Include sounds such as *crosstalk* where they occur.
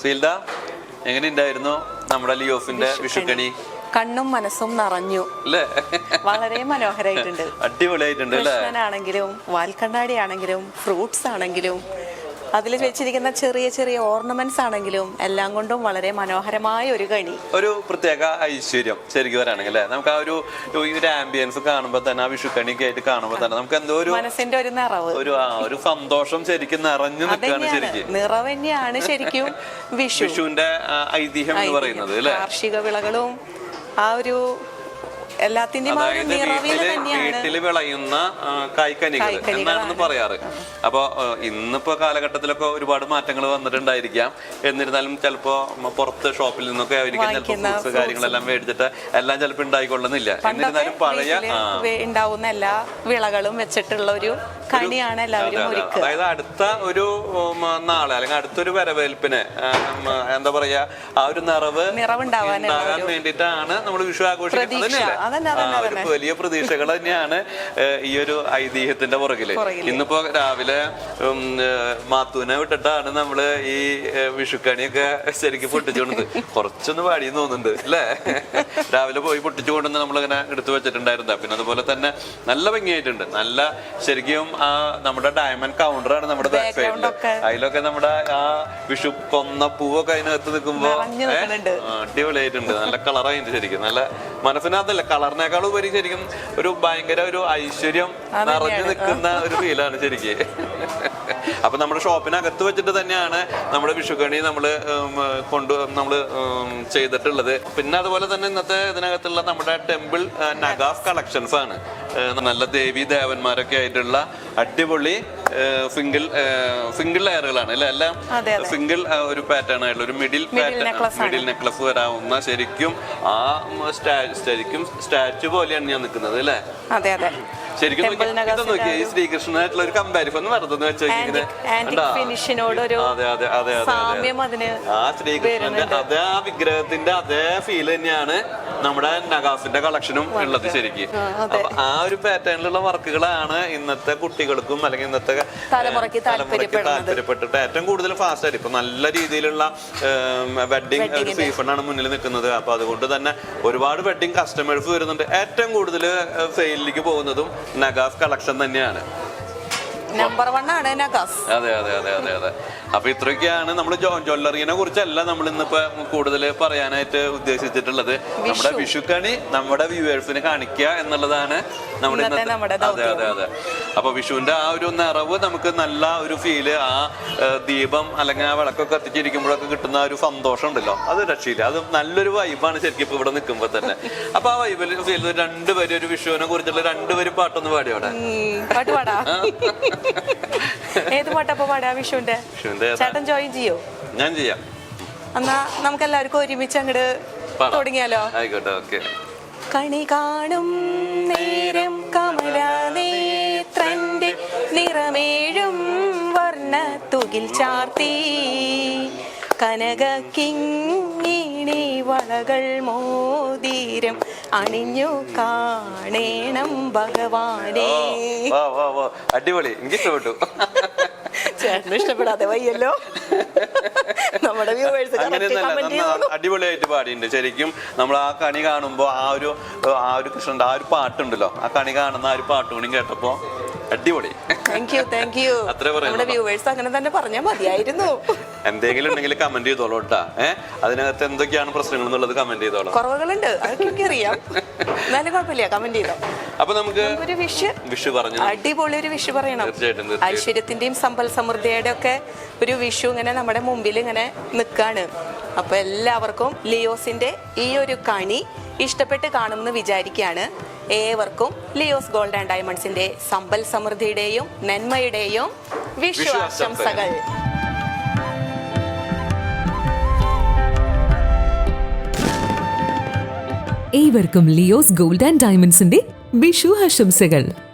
സീൽഡ എങ്ങനെ ഉണ്ടായിരുന്നു നമ്മുടെ ലിയോഫിന്റെ വിഷുക്കണി. കണ്ണും മനസ്സും നിറഞ്ഞു. അല്ലേ? വളരെ മനോഹരമായിട്ടുണ്ട് അടിപൊളിയായിട്ടുണ്ട് ആണെങ്കിലും കൃഷ്ണനാണെങ്കിലും വാൽക്കണ്ണാടി ആണെങ്കിലും ഫ്രൂട്ട്സ് ആണെങ്കിലും അതിൽ വെച്ചിരിക്കുന്ന ചെറിയ ചെറിയ ഓർണമെന്റ്സ് ആണെങ്കിലും എല്ലാം കൊണ്ടും വളരെ മനോഹരമായ ഒരു കണി ഒരു പ്രത്യേക ഐശ്വര്യം ശരിക്കും പറയുകയാണെങ്കിൽ അല്ലേ? നമുക്ക് ആ ഒരു ഈ ഒരു ആംബിയൻസ് കാണുമ്പോൾ തന്നെ ആ വിഷുക്കണിയൊക്കെ ആയിട്ട് കാണുമ്പോൾ തന്നെ നമുക്ക് എന്തോ ഒരു മനസ്സിന്റെ ഒരു നിറവ്. ഒരു ആ ഒരു സന്തോഷം ശരിക്കും നിറഞ്ഞു നിൽക്കുകയാണ് ശരിക്കും. നിറവ് തന്നെയാണ് ശരിക്കും വിഷു. വിഷുവിന്റെ ഐതിഹ്യം എന്ന് പറയുന്നത് അല്ലേ? കാർഷിക വിളകളും ആ ഒരു എല്ലാത്തിന്റെയും ആ അതായത് വീട്ടിൽ തന്നെയാണ്. വീട്ടിൽ വിളയുന്ന കായ്ക്കനികൾ എന്നാണെന്ന് പറയാറ്. അപ്പോൾ ഇന്നിപ്പോ കാലഘട്ടത്തിലൊക്കെ ഒരുപാട് മാറ്റങ്ങൾ വന്നിട്ടുണ്ടായിരിക്കാം. എന്നിരുന്നാലും ചിലപ്പോ പുറത്ത് ഷോപ്പിൽ നിന്നൊക്കെ ആയിരിക്കും ചിലപ്പോൾ ഫ്രൂട്ട്സ് കാര്യങ്ങളെല്ലാം മേടിച്ചിട്ട് എല്ലാം ചിലപ്പോ ഉണ്ടായിക്കൊള്ളുന്നില്ല. എന്നിരുന്നാലും പഴയ ഉണ്ടാവുന്ന എല്ലാ വിളകളും വെച്ചിട്ടുള്ള ഒരു കണിയാണ് എല്ലാവരും അതായത് അടുത്ത ഒരു നാളെ അല്ലെങ്കിൽ അടുത്തൊരു വരവേൽപ്പിന് എന്താ പറയാ ആ ഒരു നിറവ് നിറവുണ്ടാവാൻ ഉണ്ടാകാൻ വേണ്ടിയിട്ടാണ് നമ്മൾ വിഷു ആഘോഷിക്കുന്നത്. വലിയ പ്രതീക്ഷകൾ തന്നെയാണ് ഈ ഒരു ഐതിഹ്യത്തിന്റെ പുറകിൽ. പുറകിൽ. ഇന്നിപ്പോ രാവിലെ മാത്തൂനെ വിട്ടിട്ടാണ് നമ്മൾ ഈ വിഷുക്കണിയൊക്കെ ശരിക്കും പൊട്ടിച്ചുകൊണ്ടത്. കുറച്ചൊന്ന് പാടിയെന്ന് തോന്നുന്നുണ്ട് അല്ലേ? രാവിലെ പോയി പൊട്ടിച്ചു കൊണ്ടുവന്ന് നമ്മളിങ്ങനെ എടുത്തു വെച്ചിട്ടുണ്ടായിരുന്ന. പിന്നെ അതുപോലെ തന്നെ നല്ല ഭംഗിയായിട്ടുണ്ട്. നല്ല ശരിക്കും ആ നമ്മുടെ ഡയമണ്ട് കൗണ്ടറാണ് നമ്മുടെ ബാക്ക് സൈഡിൽ അതിലൊക്കെ നമ്മുടെ ആ വിഷു കൊന്ന പൂവൊക്കെ അതിനകത്ത് നിൽക്കുമ്പോ അടിപൊളിയായിട്ടുണ്ട്. നല്ല കളറായിട്ടുണ്ട് ശരിക്കും. നല്ല മനസ്സിനകത്തല്ല കളറിനേക്കാൾ ഉപരി ശരിക്കും ഒരു ഭയങ്കര ഒരു ഐശ്വര്യം നിറഞ്ഞു നിൽക്കുന്ന ഒരു ഫീലാണ് ശരിക്ക്. *laughs* അപ്പൊ നമ്മുടെ ഷോപ്പിനകത്ത് വെച്ചിട്ട് തന്നെയാണ് നമ്മുടെ വിഷുക്കണി നമ്മൾ കൊണ്ട് നമ്മൾ ചെയ്തിട്ടുള്ളത്. പിന്നെ അതുപോലെ തന്നെ ഇന്നത്തെ ഇതിനകത്തുള്ള നമ്മുടെ ടെമ്പിൾ നഗാഫ് കളക്ഷൻസ് ആണ്. നല്ല ദേവി ദേവന്മാരൊക്കെ ആയിട്ടുള്ള അടിപൊളി സിംഗിൾ സിംഗിൾ ലെയറുകളാണ്. അല്ലെ? എല്ലാം. സിംഗിൾ ഒരു പാറ്റേൺ ആയിട്ടുള്ള ഒരു മിഡിൽ പാറ്റേൺ മിഡിൽ നെക്ലസ് വരാവുന്ന ശരിക്കും ആ സ്റ്റാ- ശരിക്കും സ്റ്റാച്ചു പോലെയാണ് ഞാൻ നിൽക്കുന്നത് അല്ലേ? അതെ അതെ. ശരിക്കും ശ്രീകൃഷ്ണനായിട്ടുള്ള ഒരു കമ്പാരിസൺ വെറുതെ വെച്ച് Antique- antique ഫിനിഷിനോടൊരു അതെ അതെ അതെ അതെ സാമ്യം അതിന് ആ ശ്രീകൃഷ്ണന്റെ അതേ ആ വിഗ്രഹത്തിന്റെ അതേ ഫീൽ തന്നെയാണ് നമ്മുടെ നഗാസിന്റെ കളക്ഷനും ഉള്ളത് ശരിക്കും. അപ്പൊ ആ ഒരു പാറ്റേണിലുള്ള വർക്കുകളാണ് ഇന്നത്തെ കുട്ടികൾക്കും അല്ലെങ്കിൽ ഇന്നത്തെ തലമുറയ്ക്ക് താല്പര്യപ്പെട്ടിട്ട് ഏറ്റവും കൂടുതൽ ഫാസ്റ്റ് ആയിട്ട് ഇപ്പൊ നല്ല രീതിയിലുള്ള വെഡിങ് ഒരു സീസണാണ് മുന്നിൽ നിൽക്കുന്നത്. അപ്പൊ അതുകൊണ്ട് തന്നെ ഒരുപാട് വെഡിങ് കസ്റ്റമേഴ്സ് വരുന്നുണ്ട്. ഏറ്റവും കൂടുതൽ സെയിലിലേക്ക് പോകുന്നതും നഗാസ് കളക്ഷൻ തന്നെയാണ്. നമ്പർ വൺ ആണ് നഗാസ് അതെ അതെ അതെ അതെ അതെ. അപ്പൊ ഇത്രയൊക്കെയാണ് നമ്മൾ ജ്വല്ലറിനെ കുറിച്ചല്ല നമ്മൾ ഇന്നിപ്പോ കൂടുതൽ പറയാനായിട്ട് ഉദ്ദേശിച്ചിട്ടുള്ളത്. നമ്മുടെ വിഷുക്കണി നമ്മുടെ വ്യൂവേഴ്സിന് കാണിക്കുക എന്നുള്ളതാണ് നമ്മുടെ ഇന്നത്തെ ഇന്നത്തെ നമ്മുടെ അതെ അതെ അതെ. അപ്പൊ വിഷുവിന്റെ ആ ഒരു നിറവ് നമുക്ക് നല്ല ഒരു ഫീൽ ആ ദീപം അല്ലെങ്കിൽ ആ വിളക്കൊക്കെ കത്തിച്ചിരിക്കുമ്പോഴൊക്കെ കിട്ടുന്ന ഒരു സന്തോഷം ഉണ്ടല്ലോ. അത് രക്ഷയില്ല. അത് നല്ലൊരു വൈബാണ് ശരിക്കും ഇപ്പൊ ഇവിടെ നിൽക്കുമ്പോ തന്നെ. അപ്പൊ ആ വൈബിൽ ഫീൽ രണ്ടുപേരും ഒരു വിഷുവിനെ കുറിച്ചുള്ള രണ്ടുപേരും പാട്ടൊന്ന് പാടി അവിടെ. പാട്ട് പാടാ? ഏത് പാട്ടാ പാടാ വിഷുവിന്റെ? ചേട്ടൻ ജോയിൻ ചെയ്യോ? ഞാൻ ചെയ്യാം. എന്നാ നമുക്ക് എല്ലാവർക്കും ഒരുമിച്ച് അങ്ങോട്ട് തുടങ്ങിയാലോ? ആയിക്കോട്ടെ ഓക്കെ കണി കാണും. ചാർത്തി കനക കിങ്ങിണി വളകൾ മോതിരം അണിഞ്ഞു കാണേണം ഭഗവാനെ. അടിപൊളി. എനിക്ക് ഇഷ്ടപ്പെട്ടു. ചേട്ടന് ഇഷ്ടപ്പെടാതെ വയ്യല്ലോ. നമ്മുടെ അടിപൊളിയായിട്ട് പാടിയിട്ടുണ്ട്. ശരിക്കും നമ്മൾ ആ കണി കാണുമ്പോൾ ആ ഒരു ആ ഒരു കൃഷ്ണന്റെ ആ ഒരു പാട്ടുണ്ടല്ലോ. ആ കണി കാണുന്ന ആ ഒരു പാട്ടുകൂടി കേട്ടപ്പോൾ കേട്ടപ്പോ അടിപൊളി. താങ്ക് യു താങ്ക് യു അത്രേ പറയാനുള്ളൂ. നമ്മുടെ വ്യൂവേഴ്സ് അങ്ങനെ തന്നെ പറഞ്ഞാൽ മതിയായിരുന്നു. *laughs* എന്തെങ്കിലും ഉണ്ടെങ്കിൽ കമന്റ് ചെയ്തോളൂ കേട്ടാ. ഏഹ് അതിനകത്ത് എന്തൊക്കെയാണ് പ്രശ്നങ്ങൾ എന്നുള്ളത് കമന്റ് ചെയ്തോളാം. കുറവുകളുണ്ട്. അതൊക്കെ അറിയാം. എന്നാലും കുഴപ്പമില്ല. കമന്റ് ചെയ്തോ. അപ്പൊ നമുക്ക് ഒരു വിഷ് വിഷു പറഞ്ഞു. അടിപൊളി ഒരു വിഷു പറയണം. തീർച്ചയായിട്ടും ഐശ്വര്യത്തിന്റെയും സമ്പൽ സമൃദ്ധിയുടെ ഒക്കെ ഒരു വിഷു ഇങ്ങനെ നമ്മുടെ മുമ്പിൽ ഇങ്ങനെ നിൽക്കാണ് അപ്പൊ എല്ലാവർക്കും ലിയോസിന്റെ ഈ ഒരു കണി ഇഷ്ടപ്പെട്ട് കാണുമെന്ന് വിചാരിക്കുകയാണ്. ഏവർക്കും ലിയോസ് ഗോൾഡ് ആൻഡ് ഡയമണ്ട്സിന്റെ സമ്പൽ സമൃദ്ധിയുടെയും നന്മയുടെയും വിഷു ഏവർക്കും ലിയോസ് ഗോൾഡ് ആൻഡ് ഡയമണ്ട്സിന്റെ വിഷു ആശംസകൾ.